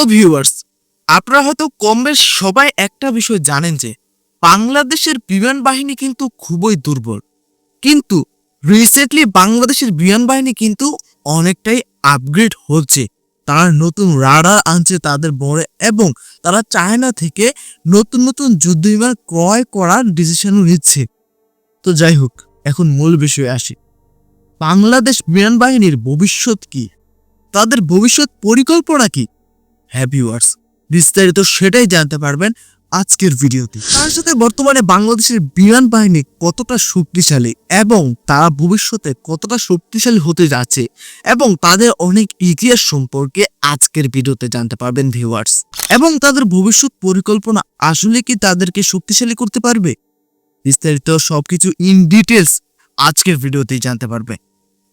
তো ভিউয়ার্স আপনারা হয়তো কম বেশ সবাই একটা বিষয় জানেন যে, বাংলাদেশের বিমান বাহিনী কিন্তু খুবই দুর্বল। কিন্তু রিসেন্টলি বাংলাদেশের বিমান বাহিনী কিন্তু অনেকটাই আপগ্রেড হচ্ছে। তারা নতুন রাডার আনছে তাদের বড় এবং তারা চায়না থেকে নতুন নতুন যুদ্ধ বিমান ক্রয় করার ডিসিশনও নিচ্ছে। তো যাই হোক, এখন মূল বিষয়ে আসি। বাংলাদেশ বিমান বাহিনীর ভবিষ্যৎ কি? তাদের ভবিষ্যৎ পরিকল্পনা কি? হ্যাঁ ভিউয়ার্স বিস্তারিত সেটাই জানতে পারবেন আজকের ভিডিওতে। তার সাথে বর্তমানে বাংলাদেশের বিমান বাহিনী কতটা শক্তিশালী এবং তারা ভবিষ্যতে কতটা শক্তিশালী হতে যাচ্ছে এবং তাদের অনেক ইতিহাস সম্পর্কে আজকের ভিডিওতে জানতে পারবেন ভিউয়ার্স এবং তাদের ভবিষ্যৎ পরিকল্পনা আসলে কি তাদেরকে শক্তিশালী করতে পারবে? বিস্তারিত সবকিছু ইন ডিটেলস আজকের ভিডিওতেই জানতে পারবে।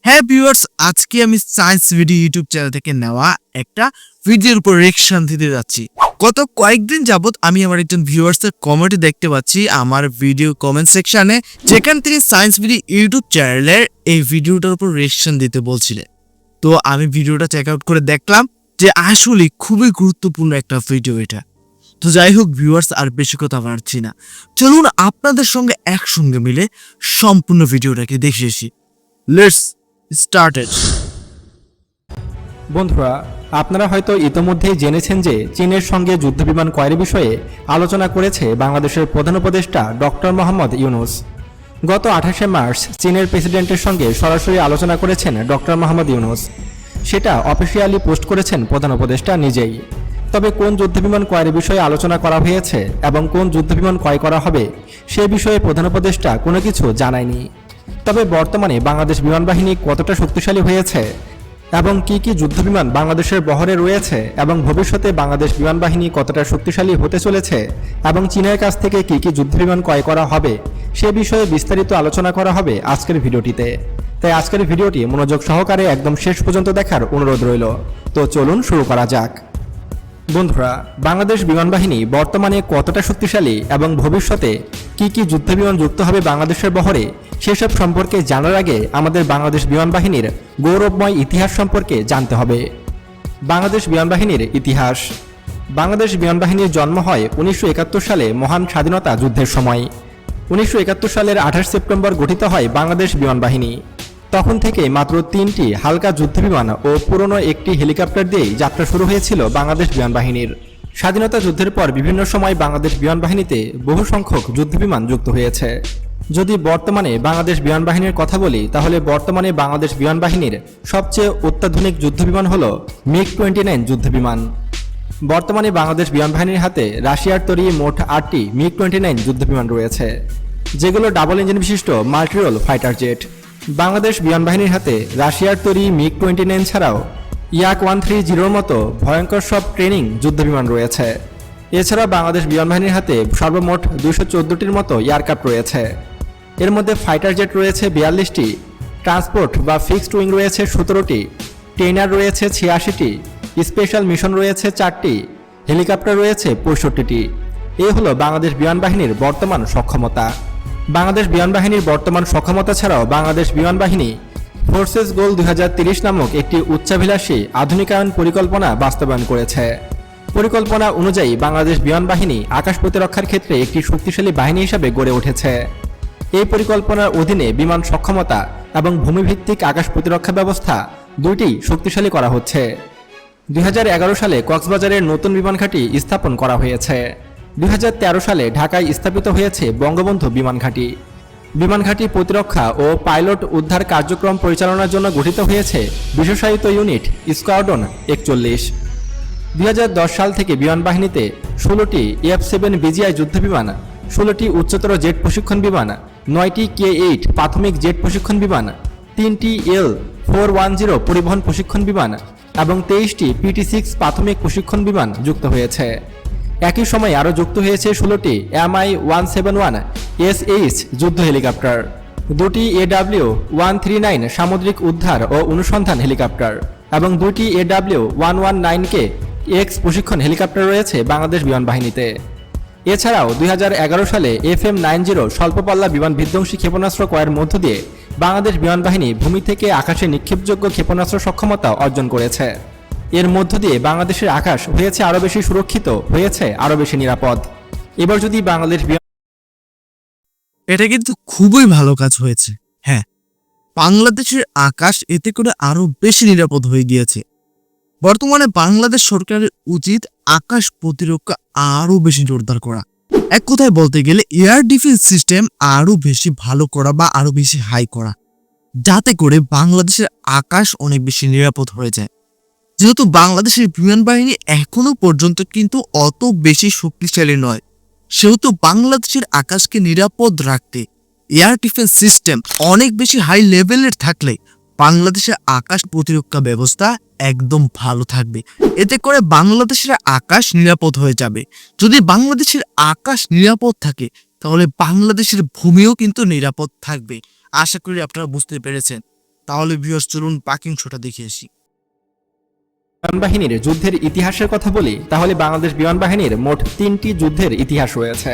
হ্যাঁ ভিউয়ার্স আজকে আমি সায়েন্স ভিডিও ইউটিউব চ্যানেল থেকে নেওয়া একটা ভিডিওর উপর রিয়েকশন দিতে যাচ্ছি। গত কয়েকদিন যাবত আমি আমার একজন ভিউয়ার্সের কমেন্টে দেখতে পাচ্ছি আমার ভিডিও কমেন্ট সেকশনে যেখান থেকে সায়েন্স ভিডিও ইউটিউব চ্যানেলের এই ভিডিওটার উপর রিয়েকশন দিতে বলছিলেন। তো আমি ভিডিওটা চেক আউট করে দেখলাম যে আসলে খুবই গুরুত্বপূর্ণ একটা ভিডিও এটা। তো যাই হোক ভিউয়ার্স আর বেশি কথা বাড়ছি না। চলুন আপনাদের সঙ্গে একসঙ্গে মিলে সম্পূর্ণ ভিডিওটাকে দেখে এসি লেটস স্টার্টেড বন্ধুরা আপনারা হয়তো ইতোমধ্যেই জেনেছেন যে চীনের সঙ্গে যুদ্ধবিমান ক্রয়ের বিষয়ে আলোচনা করেছে বাংলাদেশের প্রধান উপদেষ্টা ডক্টর মোহাম্মদ ইউনুস। গত আঠাশে মার্চ চীনের প্রেসিডেন্টের সঙ্গে সরাসরি আলোচনা করেছেন ডক্টর মোহাম্মদ ইউনুস। সেটা অফিসিয়ালি পোস্ট করেছেন প্রধান উপদেষ্টা নিজেই। তবে কোন যুদ্ধবিমান ক্রয়ের বিষয়ে আলোচনা করা হয়েছে এবং কোন যুদ্ধবিমান ক্রয় করা হবে, সে বিষয়ে প্রধান উপদেষ্টা কোনো কিছু জানায়নি। তবে বর্তমানে বাংলাদেশ বিমান বাহিনী কতটা শক্তিশালী হয়েছে এবং কি কি যুদ্ধবিমান বাংলাদেশের বহরে রয়েছে এবং ভবিষ্যতে বাংলাদেশ বিমান বাহিনী কতটা শক্তিশালী হতে চলেছে এবং চীনের কাছ থেকে কি কি যুদ্ধবিমান ক্রয় করা হবে, সে বিষয়ে বিস্তারিত আলোচনা করা হবে আজকের ভিডিওটিতে। তাই আজকের ভিডিওটি মনোযোগ সহকারে একদম শেষ পর্যন্ত দেখার অনুরোধ রইল। তো চলুন শুরু করা যাক। বন্ধুরা, বাংলাদেশ বিমান বাহিনী বর্তমানে কতটা শক্তিশালী এবং ভবিষ্যতে কি কি যুদ্ধবিমান যুক্ত হবে বাংলাদেশের বহরে সেসব সম্পর্কে জানার আগে আমাদের বাংলাদেশ বিমান বাহিনীর গৌরবময় ইতিহাস সম্পর্কে জানতে হবে। বাংলাদেশ বিমান বাহিনীর ইতিহাস। বাংলাদেশ বিমান বাহিনীর জন্ম হয় উনিশশো একাত্তর সালে মহান স্বাধীনতা যুদ্ধের সময়। উনিশশো একাত্তর সালের আঠাশ সেপ্টেম্বর গঠিত হয় বাংলাদেশ বিমান বাহিনী। তখন থেকে মাত্র তিনটি হালকা যুদ্ধবিমান ও পুরনো একটি হেলিকপ্টার দিয়েই যাত্রা শুরু হয়েছিল বাংলাদেশ বিমান বাহিনীর। স্বাধীনতা যুদ্ধের পর বিভিন্ন সময় বাংলাদেশ বিমান বাহিনীতে বহু সংখ্যক যুদ্ধবিমান যুক্ত হয়েছে। যদি বর্তমানে বাংলাদেশ বিমান বাহিনীর কথা বলি, তাহলে বর্তমানে বাংলাদেশ বিমান বাহিনীর সবচেয়ে অত্যাধুনিক যুদ্ধবিমান হল মিগ টোয়েন্টি নাইন যুদ্ধবিমান। বর্তমানে বাংলাদেশ বিমান বাহিনীর হাতে রাশিয়ার তৈরি মোট আটটি মিগ টোয়েন্টি নাইন যুদ্ধবিমান রয়েছে, যেগুলো ডাবল ইঞ্জিন বিশিষ্ট মাল্টিরোল ফাইটার জেট। বাংলাদেশ বিমান বাহিনীর হাতে রাশিয়ার তৈরি মিগ টোয়েন্টি নাইন ছাড়াও ইয়াক ওয়ান থ্রি জিরোর মতো ভয়ঙ্কর সব ট্রেনিং যুদ্ধবিমান রয়েছে। এছাড়া বাংলাদেশ বিমান বাহিনীর হাতে সর্বমোট দুশো চোদ্দোটির মতো এয়ারক্রাফট রয়েছে। এর মধ্যে ফাইটার জেট রয়েছে বিয়াল্লিশটি, ট্রান্সপোর্ট বা ফিক্সড উইং রয়েছে সতেরোটি, ট্রেনার রয়েছে ছিয়াশিটি, স্পেশাল মিশন রয়েছে চারটি, হেলিকপ্টার রয়েছে পঁয়ষট্টিটি। এই হলো বাংলাদেশ বিমান বাহিনীর বর্তমান সক্ষমতা। বাংলাদেশ বিমান বাহিনীর বর্তমান সক্ষমতা ছাড়াও বাংলাদেশ বিমান বাহিনী ফোর্সেস গোল দুই নামক একটি উচ্চাভিলাষী আধুনিকায়ন পরিকল্পনা বাস্তবায়ন করেছে। পরিকল্পনা অনুযায়ী বাংলাদেশ বিমান বাহিনী আকাশ প্রতিরক্ষার ক্ষেত্রে একটি শক্তিশালী বাহিনী হিসাবে গড়ে উঠেছে। এই পরিকল্পনার অধীনে বিমান সক্ষমতা এবং ভূমিভিত্তিক আকাশ প্রতিরক্ষা ব্যবস্থা দুইটি শক্তিশালী করা হচ্ছে। দুই হাজার এগারো সালে কক্সবাজারের নতুন বিমান ঘাঁটি স্থাপন করা হয়েছে। দুই হাজার তেরো সালে ঢাকায় স্থাপিত হয়েছে বঙ্গবন্ধু বিমান ঘাঁটি। বিমান ঘাঁটি প্রতিরক্ষা ও পাইলট উদ্ধার কার্যক্রম পরিচালনার জন্য গঠিত হয়েছে বিশেষায়িত ইউনিট স্কোয়াড্রন একচল্লিশ। দুই সাল থেকে বিমান বাহিনীতে ষোলোটি এফ সেভেন বিজিআই যুদ্ধবিমান ষোলোটি উচ্চতর জেট প্রশিক্ষণ বিমান, নয়টি কে এইট প্রাথমিক জেট প্রশিক্ষণ বিমান, তিনটি এল ফোর ওয়ান জিরো পরিবহন প্রশিক্ষণ বিমান এবং তেইশটি পিটি সিক্স প্রাথমিক প্রশিক্ষণ বিমান যুক্ত হয়েছে। একই সময় আরও যুক্ত হয়েছে ষোলোটি MI one seven one S H যুদ্ধ হেলিকপ্টার, দুটি এডাব্লিউ ওয়ান থ্রি নাইন সামুদ্রিক উদ্ধার ও অনুসন্ধান হেলিকপ্টার এবং দুটি AW one one nine K X প্রশিক্ষণ হেলিকপ্টার রয়েছে বাংলাদেশ বিমান বাহিনীতে। এছাড়াও দুই হাজার এগারো সালে এফ এম নাইন জিরো স্বল্পপাল্লা বিমান বিধ্বংসী ক্ষেপণাস্ত্র ক্রয়ের মধ্য দিয়ে বাংলাদেশ বিমান বাহিনী ভূমি থেকে আকাশে নিক্ষেপযোগ্য ক্ষেপণাস্ত্র সক্ষমতা অর্জন করেছে। এর মধ্য দিয়ে বাংলাদেশের আকাশ হয়েছে আরও বেশি সুরক্ষিত, হয়েছে আরও বেশি নিরাপদ। এবার যদি বাংলাদেশ এটা কিন্তু খুবই ভালো কাজ হয়েছে হ্যাঁ। বাংলাদেশের আকাশ এতে করে আরও বেশি নিরাপদ হয়ে গিয়েছে। বর্তমানে বাংলাদেশ সরকারের উচিত আকাশ প্রতিরক্ষা আরও বেশি জোরদার করা। এক কথায় বলতে গেলে এয়ার ডিফেন্স সিস্টেম আরও বেশি ভালো করা বা আরও বেশি হাই করা, যাতে করে বাংলাদেশের আকাশ অনেক বেশি নিরাপদ হয়ে যায়। যেহেতু বাংলাদেশের বিমান বাহিনী এখনও পর্যন্ত কিন্তু অত বেশি শক্তিশালী নয়, সেহেতু বাংলাদেশের আকাশকে নিরাপদ রাখতে এয়ার ডিফেন্স সিস্টেম অনেক বেশি হাই লেভেলের থাকলে বাংলাদেশের আকাশ প্রতিরক্ষা ব্যবস্থা একদম ভালো থাকবে। এতে করে বাংলাদেশের আকাশ নিরাপদ হয়ে যাবে। যদি বাংলাদেশের আকাশ নিরাপদ থাকে, তাহলে বাংলাদেশের ভূমিও কিন্তু নিরাপদ থাকবে। আশা করি আপনারা বুঝতে পেরেছেন। তাহলে ভিউয়ার্স চলুন শোটা দেখে আসি। বিমান বাহিনীর যুদ্ধের ইতিহাসের কথা বলি, তাহলে বাংলাদেশ বিমান বাহিনীর মোট তিনটি যুদ্ধের ইতিহাস রয়েছে।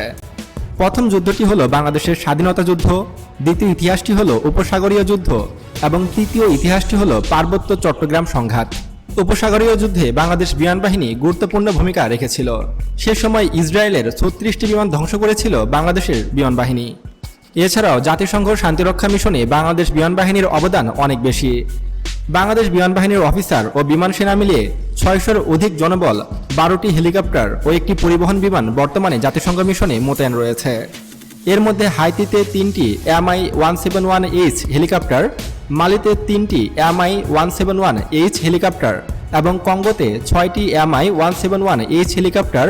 প্রথম যুদ্ধটি হলো বাংলাদেশের স্বাধীনতা যুদ্ধ, দ্বিতীয় ইতিহাসটি হলো উপসাগরীয় যুদ্ধ, এবং তৃতীয় ইতিহাসটি হলো পার্বত্য চট্টগ্রাম সংঘাত। উপসাগরীয় যুদ্ধে বাংলাদেশ বিমান বাহিনী গুরুত্বপূর্ণ ভূমিকা রেখেছিল। সে সময় ইসরায়েলের ছত্রিশটি বিমান ধ্বংস করেছিল বাংলাদেশের বিমান বাহিনী এছাড়াও জাতিসংঘ শান্তিরক্ষা মিশনে বাংলাদেশ বিমান বাহিনীর অবদান অনেক বেশি। বাংলাদেশ বিমান বাহিনীর অফিসার ও বিমান সেনা মিলিয়ে ছয়শোর অধিক জনবল, বারোটি হেলিকপ্টার ও একটি পরিবহন বিমান বর্তমানে জাতিসংঘ মিশনে মোতায়েন রয়েছে। এর মধ্যে হাইতিতে তিনটি MI one seven one H helicopter, মালিতে তিনটি MI one seven one H helicopter এবং কঙ্গোতে ছয়টি MI one seven one H helicopter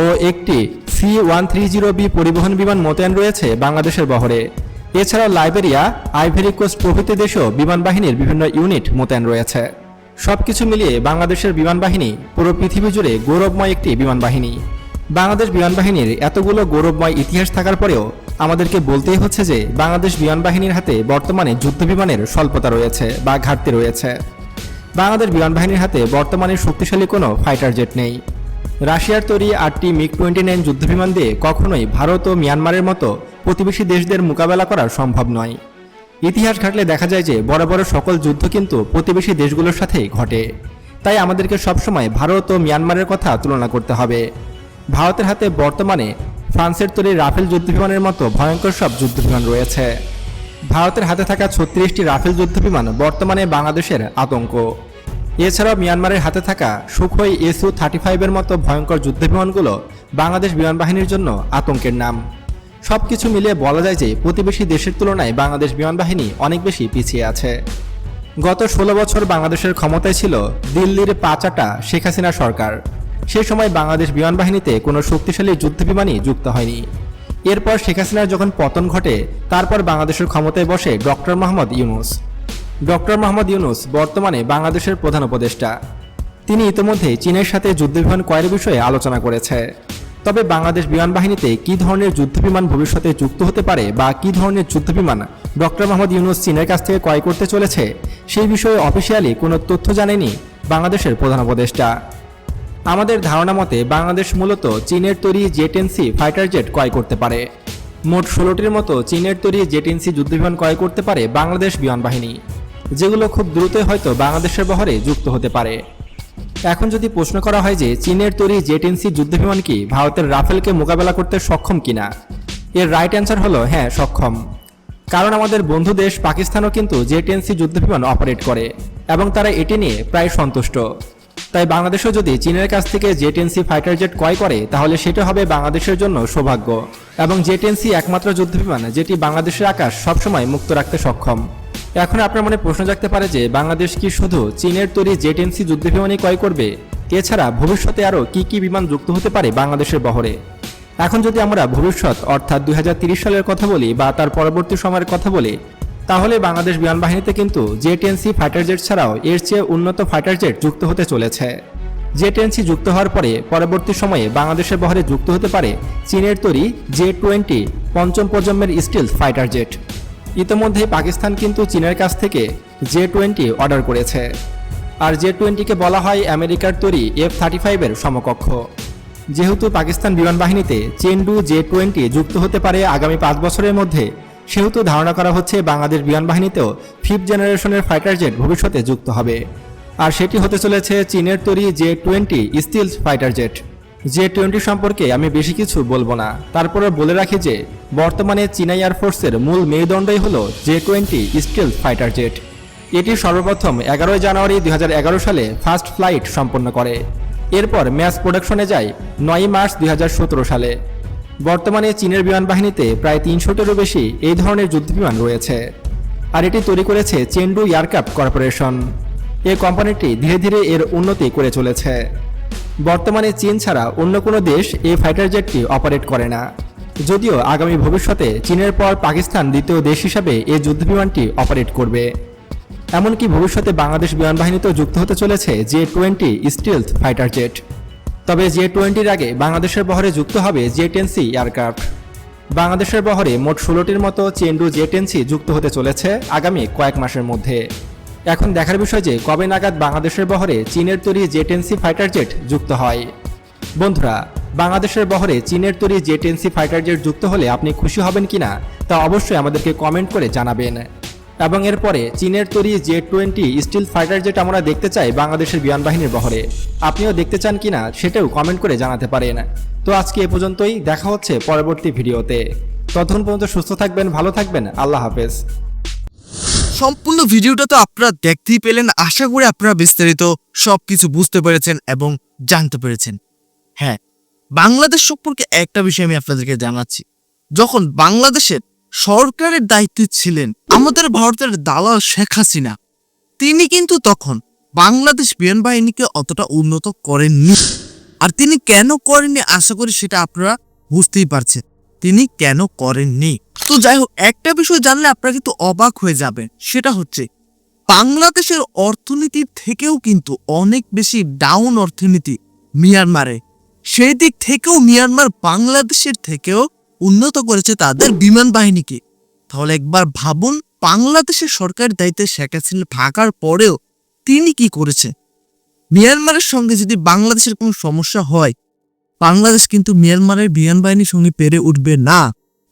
ও একটি C one three zero B পরিবহন বিমান মোতায়েন রয়েছে বাংলাদেশের বহরে। এছাড়াও লাইবেরিয়া, আইভেরি কোস্ট প্রভৃতি দেশেও বিমান বাহিনীর বিভিন্ন ইউনিট মোতায়েন রয়েছে। সবকিছু মিলিয়ে বাংলাদেশের বিমান বাহিনী পুরো পৃথিবী জুড়ে গৌরবময় একটি বিমান বাহিনী বাংলাদেশ বিমান বাহিনীর এতগুলো গৌরবময় ইতিহাস থাকার পরেও আমাদেরকে বলতেই হচ্ছে যে বাংলাদেশ বিমান বাহিনীর হাতে বর্তমানে যুদ্ধ বিমানের স্বল্পতা রয়েছে বা ঘাটতি রয়েছে। বাংলাদেশ বিমান বাহিনীর হাতে বর্তমানে শক্তিশালী কোনো ফাইটার জেট নেই। রাশিয়ার তৈরি আটটি মিগ টোয়েন্টি নাইন যুদ্ধবিমান দিয়ে কখনোই ভারত ও মিয়ানমারের মতো প্রতিবেশী দেশদের মোকাবেলা করা সম্ভব নয়। ইতিহাস ঘাটলে দেখা যায় যে বড় বড় সকল যুদ্ধ কিন্তু প্রতিবেশী দেশগুলোর সাথেই ঘটে। তাই আমাদেরকে সবসময় ভারত ও মিয়ানমারের কথা তুলনা করতে হবে। ভারতের হাতে বর্তমানে ফ্রান্সের তৈরি রাফেল যুদ্ধবিমানের মতো ভয়ঙ্কর সব যুদ্ধবিমান রয়েছে। ভারতের হাতে থাকা ছত্রিশটি রাফেল যুদ্ধবিমান বর্তমানে বাংলাদেশের আতঙ্ক। এছাড়াও মিয়ানমারের হাতে থাকা সুখোই এসইউ থার্টি ফাইভের মতো ভয়ঙ্কর যুদ্ধবিমানগুলো বাংলাদেশ বিমান বাহিনীর জন্য আতঙ্কের নাম। সবকিছু মিলিয়ে বলা যায় যে প্রতিবেশী দেশের তুলনায় বাংলাদেশ বিমান বাহিনী অনেক বেশি পিছিয়ে আছে। গত ষোলো বছর বাংলাদেশের ক্ষমতায় ছিল দিল্লির পাচাটা শেখ হাসিনা সরকার। সে সময় বাংলাদেশ বিমান বাহিনীতে কোনো শক্তিশালী যুদ্ধবিমানই যুক্ত হয়নি। এরপর শেখ হাসিনার যখন পতন ঘটে, তারপর বাংলাদেশের ক্ষমতায় বসে ডক্টর মোহাম্মদ ইউনুস। ডক্টর মোহাম্মদ ইউনুস বর্তমানে বাংলাদেশের প্রধান উপদেষ্টা। তিনি ইতিমধ্যে চীনের সাথে যুদ্ধবিমান ক্রয়ের বিষয়ে আলোচনা করেছে। তবে বাংলাদেশ বিমান বাহিনীতে কী ধরনের যুদ্ধবিমান ভবিষ্যতে যুক্ত হতে পারে বা কী ধরনের যুদ্ধবিমান ডক্টর মোহাম্মদ ইউনুস চীনের কাছ থেকে ক্রয় করতে চলেছে, সেই বিষয়ে অফিসিয়ালি কোনো তথ্য জানেনি বাংলাদেশের প্রধান উপদেষ্টা। আমাদের ধারণা মতে বাংলাদেশ মূলত চীনের তৈরি জেটেন্সি ফাইটার জেট ক্রয় করতে পারে। মোট ষোলোটির মতো চীনের তৈরি জেট জেটেন্সি যুদ্ধবিমান ক্রয় করতে পারে বাংলাদেশ বিমান বাহিনী। যেগুলো খুব দ্রুতই হয়তো বাংলাদেশের বহরে যুক্ত হতে পারে। এখন যদি প্রশ্ন করা হয় যে চীনের তৈরি জেটেন্সি যুদ্ধবিমান কি ভারতের রাফেলকে মোকাবেলা করতে সক্ষম কিনা? এর রাইট অ্যান্সার হলো হ্যাঁ সক্ষম। কারণ আমাদের বন্ধু দেশ পাকিস্তানও কিন্তু জেটেন্সি যুদ্ধবিমান অপারেট করে এবং তারা এটি নিয়ে প্রায় সন্তুষ্ট। তাই বাংলাদেশও যদি চীনের কাছ থেকে জেটেন্সি ফাইটার জেট ক্রয় করে, তাহলে সেটা হবে বাংলাদেশের জন্য সৌভাগ্য। এবং জেটেন্সি একমাত্র যুদ্ধবিমান যেটি বাংলাদেশের আকাশ সবসময় মুক্ত রাখতে সক্ষম। এখন আপনার মনে প্রশ্ন জাগতে পারে যে বাংলাদেশ কি শুধু চীনের তৈরি জেটেন্সি যুদ্ধবিমানই ক্রয় করবে? এছাড়া ভবিষ্যতে আরও কি কি বিমান যুক্ত হতে পারে বাংলাদেশের বহরে? এখন যদি আমরা ভবিষ্যৎ, অর্থাৎ দুই সালের কথা বলি বা তার পরবর্তী সময়ের কথা বলি, তাহলে বাংলাদেশ বিমান বাহিনীতে কিন্তু জেটেন্সি ফাইটার জেট ছাড়াও এর চেয়ে উন্নত ফাইটার জেট যুক্ত হতে চলেছে। জেটেন্সি যুক্ত হওয়ার পরে পরবর্তী সময়ে বাংলাদেশের বহরে যুক্ত হতে পারে চীনের তৈরি জে টোয়েন্টি পঞ্চম প্রজন্মের স্টিল ফাইটার জেট। ইতিমধ্যে পাকিস্তান কিন্তু চীনের কাছ থেকে জে টোয়েন্টি অর্ডার করেছে। আর জে টোয়েন্টিকে বলা হয় আমেরিকার তৈরি এফ থার্টি ফাইভের সমকক্ষ। যেহেতু পাকিস্তান বিমান বাহিনীতে চেন্ডু জে টোয়েন্টি যুক্ত হতে পারে আগামী পাঁচ বছরের মধ্যে, সেহেতু ধারণা করা হচ্ছে বাংলাদেশ বিমান বাহিনীতেও ফিফথ জেনারেশনের ফাইটার জেট ভবিষ্যতে যুক্ত হবে। আর সেটি হতে চলেছে চীনের তৈরি J twenty stealth fighter jet J twenty সম্পর্কে আমি বেশি কিছু বলব না। তারপরে বলে রাখি যে, বর্তমানে চীনা এয়ারফোর্সের মূল মেরুদণ্ডই হল J twenty stealth fighter jet এটি সর্বপ্রথম এগারোই জানুয়ারি দুই হাজার এগারো সালে ফার্স্ট ফ্লাইট সম্পন্ন করে। এরপর ম্যাচ প্রোডাকশনে যায় নয়ই মার্চ দুই হাজার সতেরো সালে। বর্তমানে চীনের বিমান বাহিনীতে প্রায় তিনশোটিরও বেশি এই ধরনের যুদ্ধবিমান রয়েছে। আর এটি তৈরি করেছে চেন্ডু এয়ারক্রাফট কর্পোরেশন এই কোম্পানিটি ধীরে ধীরে এর উন্নতি করে চলেছে। বর্তমানে চীন ছাড়া অন্য কোনো দেশ এই ফাইটার জেটটি অপারেট করে না। যদিও আগামী ভবিষ্যতে চীনের পর পাকিস্তান দ্বিতীয় দেশ হিসাবে এই যুদ্ধবিমানটি অপারেট করবে। এমনকি ভবিষ্যতে বাংলাদেশ বিমান বাহিনীতেও যুক্ত হতে চলেছে J twenty stealth fighter jet তবে জে টোয়েন্টির আগে বাংলাদেশের বহরে যুক্ত হবে জে টেনসি এয়ারক্রাফট বাংলাদেশের বহরে মোট ষোলোটির মতো চেন্ডু জে টেনসি যুক্ত হতে চলেছে আগামী কয়েক মাসের মধ্যে। এখন দেখার বিষয় যে কবে নাগাদ বাংলাদেশের বহরে চীনের তৈরি জে টেনসি ফাইটার জেট যুক্ত হয়। বন্ধুরা, বাংলাদেশের বহরে চীনের তৈরি জে টেনসি ফাইটার জেট যুক্ত হলে আপনি খুশি হবেন কিনা তা অবশ্যই আমাদেরকে কমেন্ট করে জানাবেন। এবং এরপরে চীনের তৈরি J twenty stealth fighter jet আমরা দেখতে চাই বাংলাদেশের বিমান বাহিনীর বহরে। আপনিও দেখতে চান কিনা সেটাও কমেন্ট করে জানাতে পারেন। তো আজকে এ পর্যন্তই, দেখা হচ্ছে পরবর্তী ভিডিওতে। ততক্ষণ পর্যন্ত সুস্থ থাকবেন, ভালো থাকবেন, আল্লাহ হাফেজ। সম্পূর্ণ ভিডিওটা তো আপনারা দেখতেই পেলেন, আশা করি আপনারা বিস্তারিত সবকিছু বুঝতে পেরেছেন এবং জানতে পেরেছেন। হ্যাঁ বাংলাদেশ সম্পর্কে একটা বিষয় আমি আপনাদেরকে জানাচ্ছি। যখন বাংলাদেশের সরকারের দায়িত্বে ছিলেন আমাদের ভারতের দালাল শেখ হাসিনা, তিনি কিন্তু তখন বাংলাদেশ বিমান বাহিনীকে অতটা উন্নত করেননি। আর তিনি কেন করেননি আশা করি সেটা আপনারা বুঝতেই পারছেন। তিনি কেন করেননি? তো যাই হোক একটা বিষয় জানলে আপনারা কিন্তু অবাক হয়ে যাবেন। সেটা হচ্ছে, বাংলাদেশের অর্থনীতির থেকেও কিন্তু অনেক বেশি ডাউন অর্থনীতি মিয়ানমারে। সেই দিক থেকেও মিয়ানমার বাংলাদেশের থেকেও উন্নত করেছে তাদের বিমান বাহিনীকে। তাহলে একবার ভাবুন, বাংলাদেশের সরকারের দায়িত্বে শেখ হাসিনা থাকার পরেও তিনি কি করেছে? মিয়ানমারের সঙ্গে যদি বাংলাদেশের কোনো সমস্যা হয় বাংলাদেশ কিন্তু মিয়ানমারের বিমান বাহিনীর সঙ্গে পেরে উঠবে না।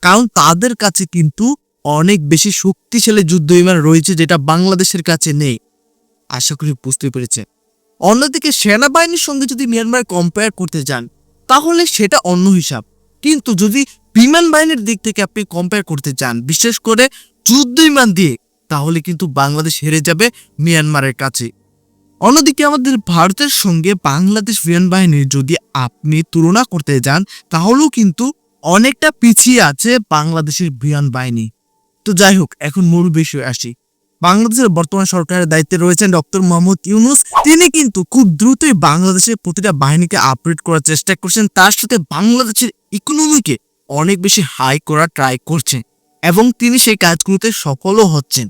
কারণ তাদের কাছে কিন্তু অনেক বেশি শক্তিশালী যুদ্ধ বিমান রয়েছে যেটা বাংলাদেশের কাছে নেই। আশা করি বুঝতে পেরেছে অন্যদিকে সেনাবাহিনীর সঙ্গে যদি মিয়ানমার কম্পেয়ার করতে যান, তাহলে সেটা অন্য হিসাব। কিন্তু যদি বিমান বাহিনীর দিক থেকে আপনি কম্পেয়ার করতে চান বিশেষ করে যুদ্ধ বিমান দিয়ে, তাহলে কিন্তু বাংলাদেশ হেরে যাবে মিয়ানমারের কাছে। অন্যদিকে আমাদের ভারতের সঙ্গে বাংলাদেশ বিমান বাহিনীর যদি আপনি তুলনা করতে যান, তাহলেও কিন্তু অনেকটা পিছিয়ে আছে বাংলাদেশের বিমান বাহিনী। তো যাই হোক, এখন মূল বিষয়ে আসি। বাংলাদেশের বর্তমান সরকারের দায়িত্বে রয়েছেন ডক্টর মোহাম্মদ ইউনুস। তিনি কিন্তু খুব দ্রুতই বাংলাদেশের প্রতিটা বাহিনীকে আপডেট করার চেষ্টা করছেন। তার সাথে বাংলাদেশের ইকোনমিকে অনেক বেশি হাই করা ট্রাই করছেন এবং তিনি সেই কাজগুলোতে সফলও হচ্ছেন।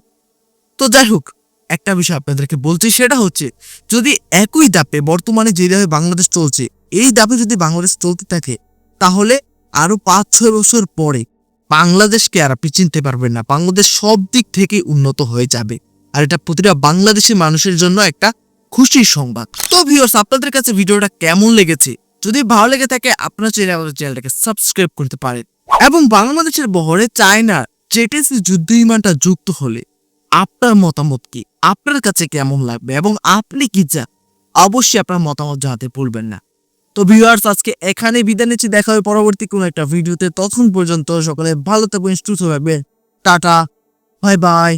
তো যাই হোক একটা বিষয় আপনাদেরকে বলছি, সেটা হচ্ছে, যদি একই দাপে বর্তমানে যে দাপে বাংলাদেশ চলছে, এই দাপে যদি বাংলাদেশ চলতে থাকে, তাহলে আরও পাঁচ, ছয় বছর পরে বাংলাদেশকে আর আপনি চিনতে পারবেন না। বাংলাদেশ সব দিক থেকে উন্নত হয়ে যাবে। আর এটা প্রতিটা বাংলাদেশি মানুষের জন্য একটা খুশির সংবাদ। তো ভিউয়ার্স আপনাদের কাছে ভিডিওটা কেমন লেগেছে? যদি ভালো লেগে থাকে, আপনার চাইলে আমাদের চ্যানেলটাকে সাবস্ক্রাইব করতে পারেন। এবং বাংলাদেশের বহরে চায়নার জেটেসি যুদ্ধ বিমানটা যুক্ত হলে আপনার মতামত কি? আপনার কাছে কেমন লাগবে? এবং আপনি কি চান? অবশ্যই আপনার মতামত জানাতে ভুলবেন না। তো ভিউয়ার্স আজকে এখানে বিদায় নিচ্ছি। দেখা হবে পরবর্তী কোনো একটা ভিডিওতে। তখন পর্যন্ত সকলে ভালো থাকবেন সুস্থ থাকবেন। Tata bye bye